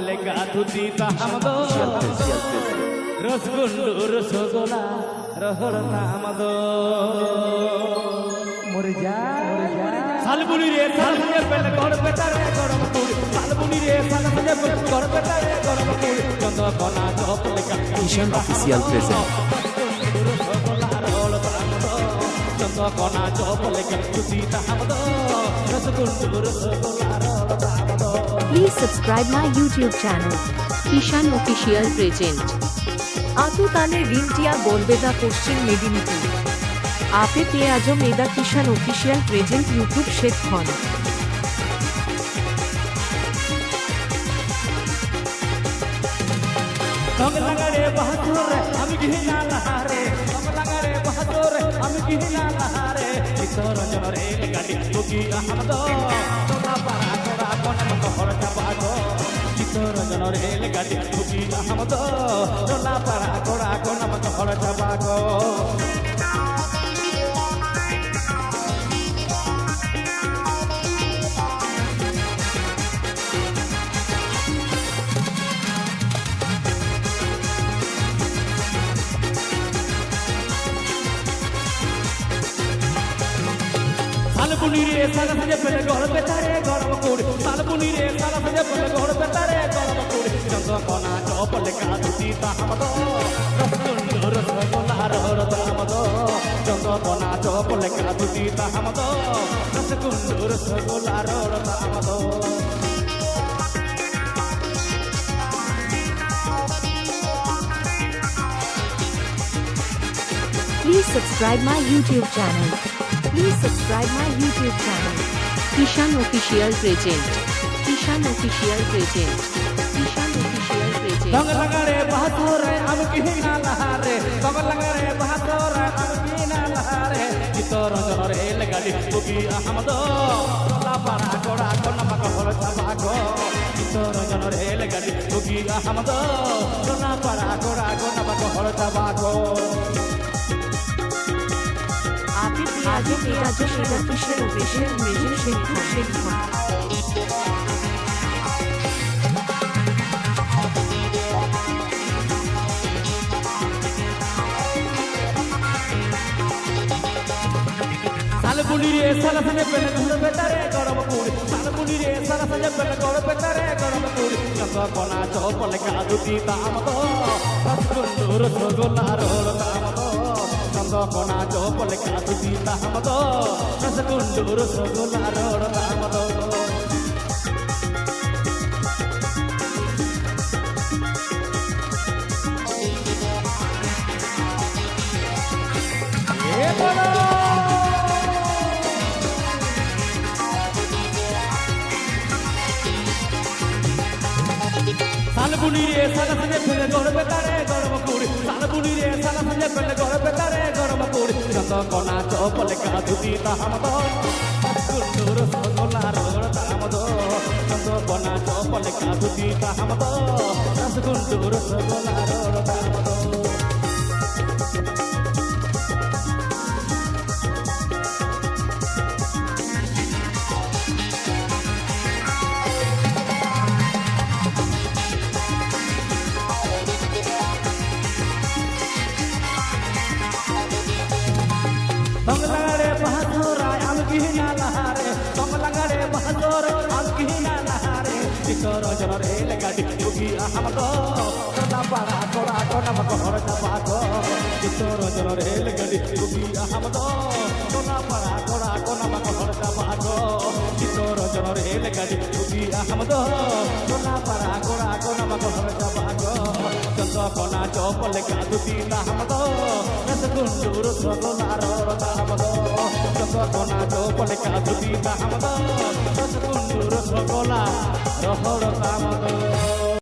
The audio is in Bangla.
চপলে গাধুতি তাহামদ রসগুল্লু রসগোলা রহর তাহামদ মরে যা শালবুনি রে শালবুনি পেলে গড় পেটারে গরম পুরি শালবুনি রে শালবুনি পেলে গড় পেটারে গরম পুরি চন্দ্র কনা চপলে গাধুতি ঈশান অফিসিয়াল প্রেজেন্ট চন্দ্রকোনা চপলে গাধুতি তাহামদ রসগুল্লু রসগোলা রহর তাহামদ Please subscribe my YouTube channel, Kishan Official Present. আতুতানে রিমটিয়া বনবেদা পশ্চিম মেদিনীপুর। আপে পেঁয়াজ মেদা কিষান অফিসিয়াল প্রেজেন্ট ইউটিউব শেখ খন। সঙ্গ লাগারে বাহাদুর আমি ঘৃণা লাহারে? সঙ্গ লাগারে বাহাদুর আমি ঘৃণা লাহারে? কিশোর জনরে গাড়ি কিশোর জনরে গাড়ি বুকি আহমদ তোরা পারা তোরা কোন কহর যাবাগ শালবুনি রে সালা সাজে পেলে গড় পেটারে গরম কুড়ি শালবুনি রে সালা সাজে পেলে গড় পেটারে গরম কুড়ি চন্দ্রকোনা চপলে কাঁদুতি তাহামদ, রসগুল্লু রসগোলা রহর তাহামদ। চন্দ্রকোনা চপলে কাঁদুতি তাহামদ, রসগুল্লু রসগোলা রহর তাহামদ। Please subscribe my YouTube channel. Please subscribe my YouTube channel, Kishan Official Present. Kishan Official Present. Kishan Official Present. দঙ্গ লাগারে বাহাদুর আমি কিনা লাহারে দঙ্গ লাগারে বাহাদুর আমি কিনা লাহারে চিতর জনরে লাগালি বুকি আহমদ তোলা পারা কোড়া কোন মক হল চাবাগ চিতর জনরে লাগালি বুকি আহমদ তোলা পারা কোড়া কোন মক হল চাবাগ আপে পেঁয়াজ পেঁয়াজ মেদা কিষান অফিসিয়াল প্রেজেন্ট শেখ শেখ খন শালবুনি রে সালা সাজে পেলে বেটারে গরম কুড়ি শালবুনি রে সালা সাজে পেলে বেটারে গরম কুড়ি চন্দ্রকোনা চপলে কাঁদুতি তামদ রসগুল্লু রসগোলা রোল তামদ চন্দ্রকোনা চপলে কাঁদুতি তামদ রসগুল্লু রসগোলা রোল তামদ এ বড় শালবুনি রে সালা ফেলে গড় বেতারে গরম কুড়ি শালবুনি রে পেলে ঘরে ফেলে বেতারে গরম কুড়ি চন্দ কনা চপলে কাঁদুতি তাহামদ গুন্ডুর সগোলা রোড় তাহামদ চন্দ কনা চপলে কাঁদুতি তাহামদ রসগুন্ডুর সগোলা রোড় আমি কিনা লাহারে বাংলারে বাহাদুর আমি কিনা লাহারে কিশোর জনরে লাগাডি বুকি আহমদ তোলা পাড়া তোরা কোনা মক হর যাবাগ কিশোর জনরে লাগাডি বুকি আহমদ তোলা পাড়া তোরা কোনা মক হর যাবাগ কিশোর জনরে লাগাডি বুকি আহমদ তোলা পাড়া তোরা কোনা মক হর যাবাগ চন্দ্রকোনা চপলে কাঁদুতি তাহমদ রসগুল্লু রসগোলা রোর চন্দ্রকোনা চপলে কাঁদুতি তাহমদ রসগুল্লু রহর তাহমদ